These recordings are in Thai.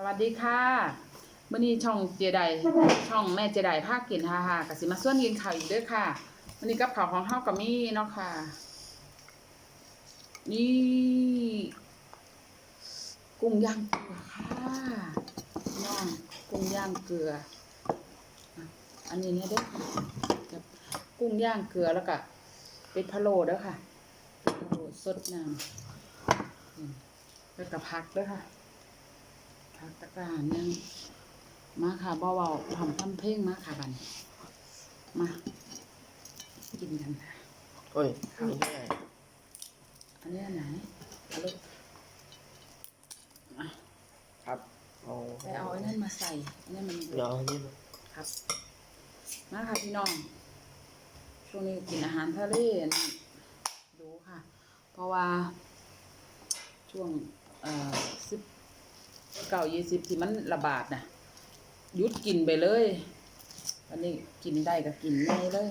สวัสดีค่ะมื่อนี้ช่องเจไดช่องแม่เจไดภาคกินฮ่าฮ่ากสิมาส่วนยินข่าวอีกด้อค่ะมื่อนี้กับข่าวของเฮากับมี่เนาะค่ะ นี่กุ้งย่างเกลือค่ะน้องกุ้งย่างเกลือ อันนี้เนี่ยเด้อกับกุ้งย่างเกลือแล้วก็เป็ดพะโล้เด้อค่ะเป็ดพะโล้สดน้ำแล้วก็พักเด้อค่ะ พักตะกร้ารนึงมาค่ะบ่เว้าทำทำเพลงมาค่ะบัดนมา กินกันค่ะโอ้ยข้าวแย่อันนี้อันไหนเอาลูกครับเอาไปเอาไอ้นั่นมาใส่อันนี้มันเดี๋ยวเอานี่มาครับ มาค่ะพี่น้องช่วงนี้กินอาหารทะเลนะดูค่ะ เพราะว่าช่วงเอ่อสิบ เก้ายี่สิบที่มันระบาดน่ะหยุดกินไปเลย อันนี้กินได้ก็กินไม่เลย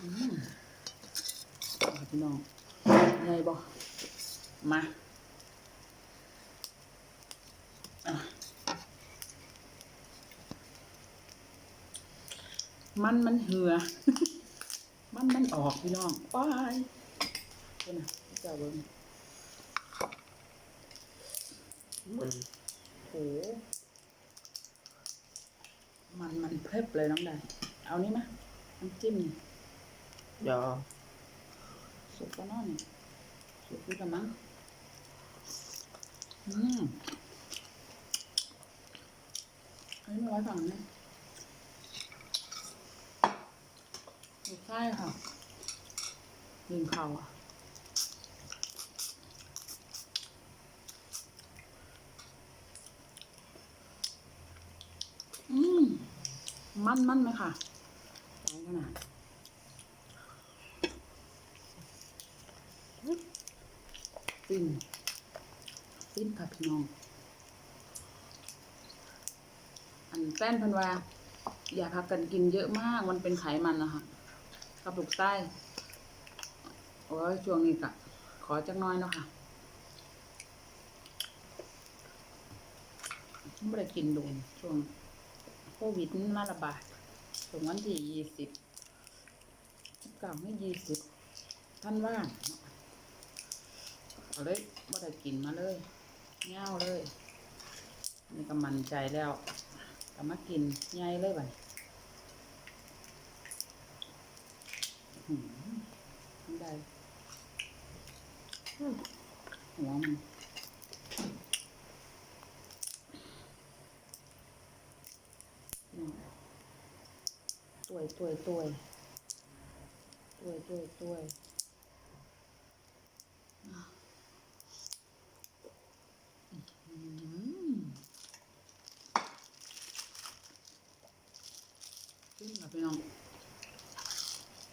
อืมเอาค่ะพี่น้องไงบ่มาอะมันมันเหือ มันมันออกพี่น้องไปเจ้าน่ะเจ้า เบิ้งมันโห มันมันเพลิบเลยน้องใดเอานี่มะน้ำจิ้มนี่เดี๋ยวสุกก็นอนนี่สุกพี่กะมั้งอืมอันนี้มาไว้ฝั่งนี้อยู่ใต้ค่ะลิงเขาอะ อืม มันมันไหมค่ะใส่ขนาดปิ้นปิ้นค่ะพี่น้อง อันแป้นพันวา อย่าพักกันกินเยอะมาก มันเป็นไขมันนะคะกับลูกไส้โอ้ยช่วงนี้กะขอจักน้อยเนาะค่ะไม่ได้กินโดนช่วง โควิดมันมาระบาดถึงวันที่ยี่สิบเก่าไม่ยี่สิบท่านว่าเอาเลยไม่ได้กินมาเลยเง่าเลยนี่ก็มันใจแล้วก็มากินง่ายเลยบัดอื้อหือมันได้หัวมัน ตัวยตัวยตัวยตัวยตัวยตัวยอะอืมขึ้นกับพี่น้อง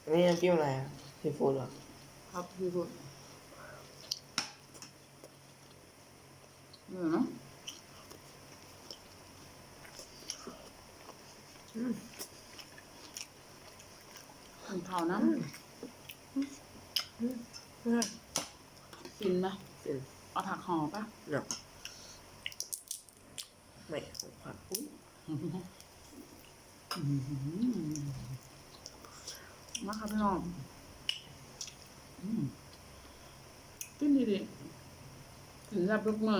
อันนี่น้ำจิ้มอะไรอะซีฟู้ดเหรอครับพี่พูดนี่เนาะกิ นข้าวน้ำกินไหมเป็นเอาผักห่อปะเนาะไม่ของผักอุ้ยมาค่ะพี่น้องอืมกินดีดีๆถึงรับลูกเมื่อ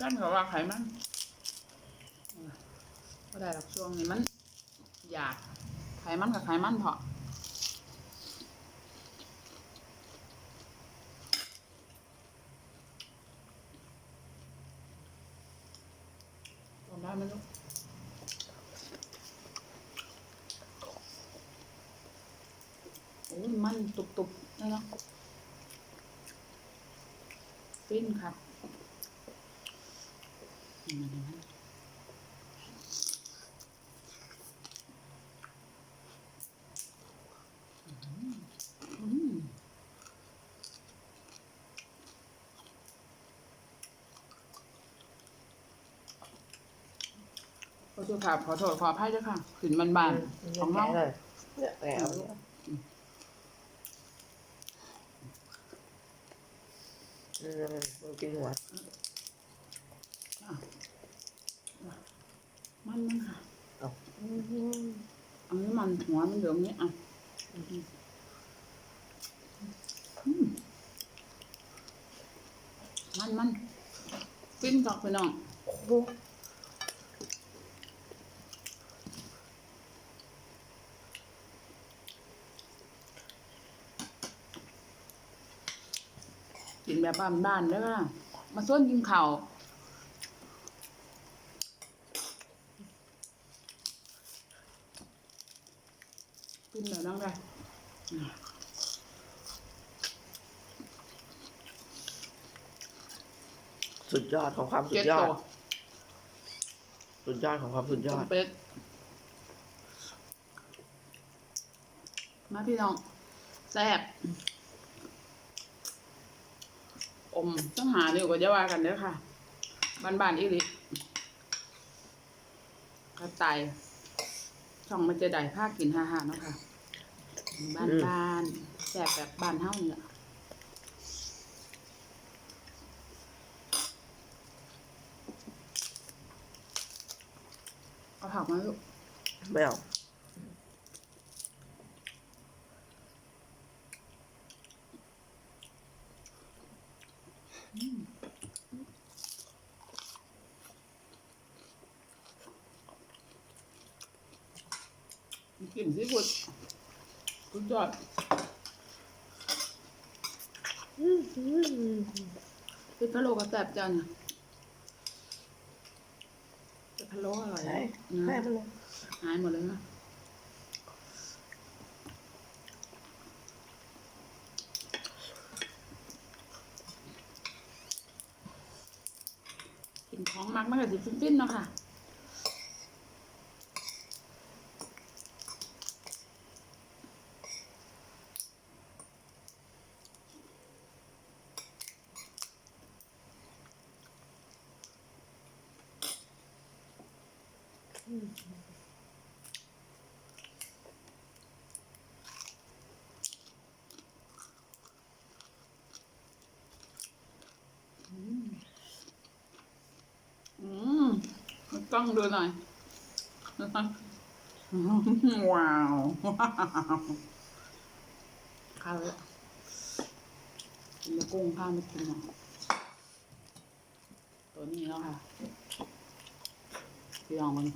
กั้นกับว่าไขมันก็ได้รับช่วงนี้มัน อยากไขมันกับไขมันเถอะ ทำได้ไหมลูกโอ้ยมันตุบๆนะเนาะปิ้นครับนี่มันมัน จ้าค่ะ ขอโทษขออภัยเจ้าค่ะขืนบานๆของเราเนี่ยแอนี่เออมันกินหัวมันมันค่ะอันนี้มันหัวมันเหลืองนี้อะมันมันฟินดอกพี่น้อง แบบบ้านๆเด้อมาส้นกินข้าวกินแบบนั้นเลยอะสุดยอดของความสุเจ็ดดยอตัดวสุดยอดของความสุดยอต้ดมเป็ดมาพี่น้องแซ่บ อมต้องหาเดี๋ยวก็จะว่ากันเด้อค่ะบ้านๆอีหลิกระต่ายช่องมันจะได้ผ้ากินฮ่าๆเนาะค่ะบ้านๆแซ่บแบบบ้านเฮาเนี่ยเอาผักมาลูกไม่เอา กินซีฟู้ด สุดยอดเป็นพะโล้กับแซ่บจังเนี่ยเป็นพะโล้อร่อยใช่นะใช่ไปเลยหายหมดเลยนะกินของมักมากกับสิฟินๆเนาะค่ะ อืมต้องดูหน่อยว้าวข้าวแล้วกินแล้วกุ้งข้าวไม่กินหรอตัวนี้แล้วค่ะพี่ลองมัน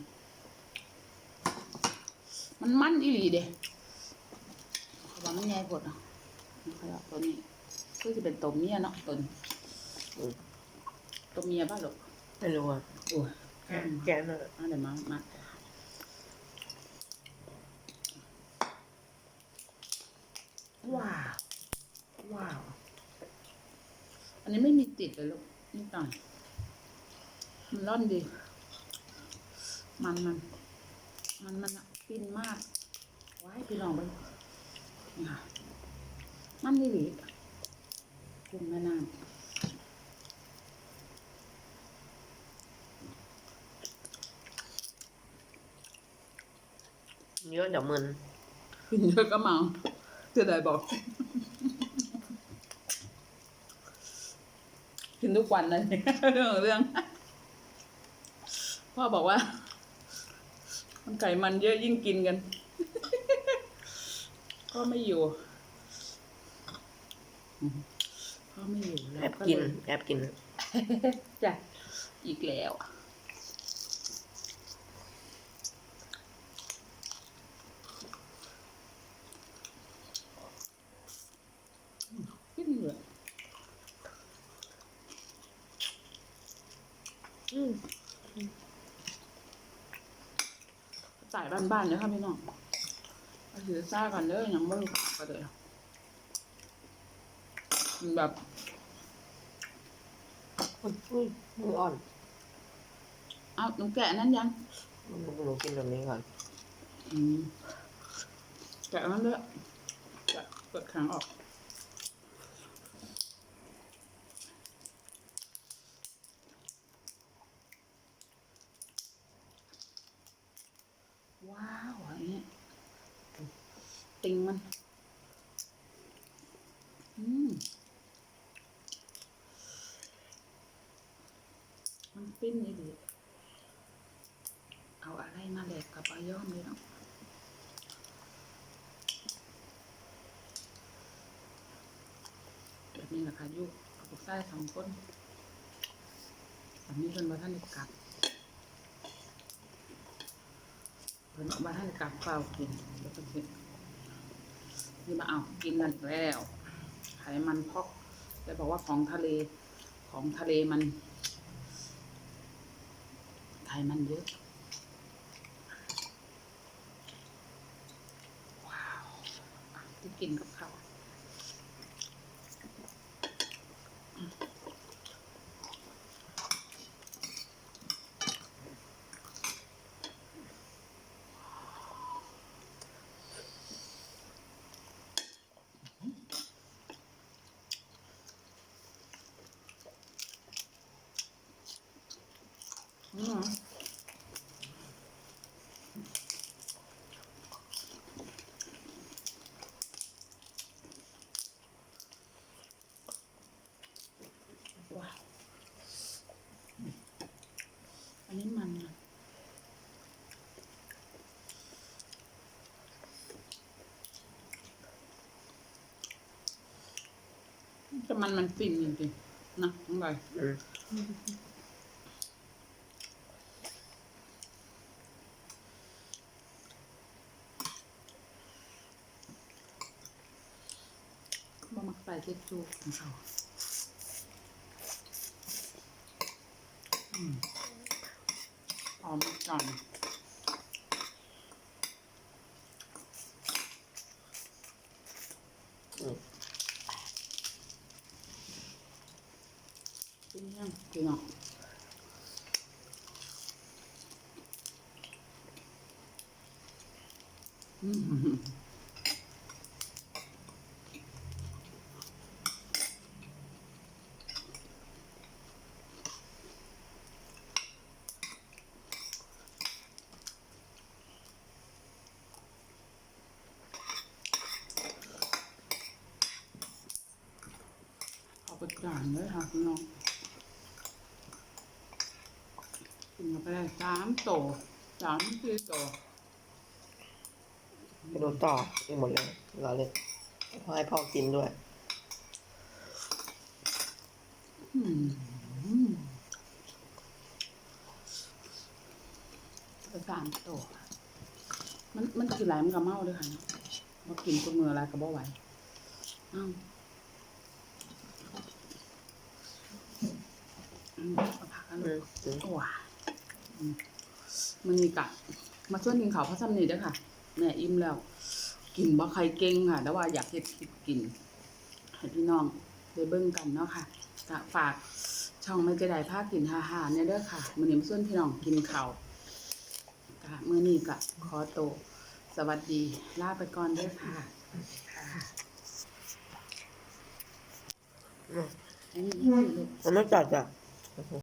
มันมันอีหลีเด้เขาว่ามันใหญ่ปวดอะนะครับตัวนี้ก็จะเป็นตัวเมียเนาะตัวนี้ตัวเมียป่ะลูกไม่รู้อะโอ้ยแกะแกะหน่อยอะเดี๋ยวมามาว้าวว้าวอันนี้ไม่มีติดเลยลูกนี่ต่อยมันร่อนดี มันมันมันมันอะ ฟินมาก ว้ายพี่น้องไปนี่ค่ะมันนี่หลีกุ้งแม่น้ำเยอะเดี๋ยวมึนกินเยอะก็เมาจะได้บอก กินทุกวันเลยเรื่องของเรื่องพ่อบอกว่า มันไก่มันเยอะยิ่งกินกัน ก็ไม่อยู่พ่อไม่อยู่แอแล้วบก็กิน เลยแอบกิน จ้ะอีกแล้วขึ้นเหลือ อืม จ่ายบ้านๆเลยค่ะพี่น้องเอาถือซ่ากันเด้อยังไม่รู้ก็เลยมันแบบอุ้ยอุ้ยมืออ่อนเอาหนูแกะนั่นยังหนูกินแบบนี้ก่อนอืมแกะนั่นเด้อแกะเปิดขางออก ติงมัน อืมมันปิ้นนี่ดีเอาอะไรมาแดกกับปลาย่อมเลยเนาะแบบนี้แหะค่ะยุกเอาไปใส่สองคนแบบนี้เป็นบาท่านกลับเป็นบาท่านกลับเปล่ากินแล้วก็เสร็จ นี่มาเอากินนั่นแล้วไขมันพอกแต่บอกว่าของทะเลของทะเลมันไขมันเยอะว้าวที่กินกับข้าว ว้าวอันนี้มันอะแต่มันมันฟินจริงๆนะน้องใบอืมบ่มักใส่เออ มหอมจังอืมเป็นยังพี่น้องอืมเอาไป จานเลยค่ะพี่น้องกินเข้าไปได้สามโตสามสี่โตไปดูต่ออีกหมดเลยรอเลยพอให้พ่อกินด้วยอืมไปสามโตมันมันกินหลายมันก็เมาด้วยค่ะเนาะมากินตัวมืออะไรก็บ่ไหวอ้าวอืม เอาผักกันเลยมอืมว้าอืมมันนี่กะมาช่วนกินข้าวพระซ้ำนี่ด้อค่ะแม่อิ่มแล้ว กินบ่ใครเก่งค่ะ แต่ว่าอยากเฮ็ดคลิปกินให้พี่น้องได้เบิ่งกันเนาะค่ะกะฝากช่องไม่จะได้ภาพกินหาหาเนี่ยเด้อค่ะมื้อนี้มาชวนพี่น้องกินข้าวกะมื้อนี้กะขอโต สวัสดีลาไปก่อนเด้อค่ะอันนี้ลูกมันไม่ จัดอะ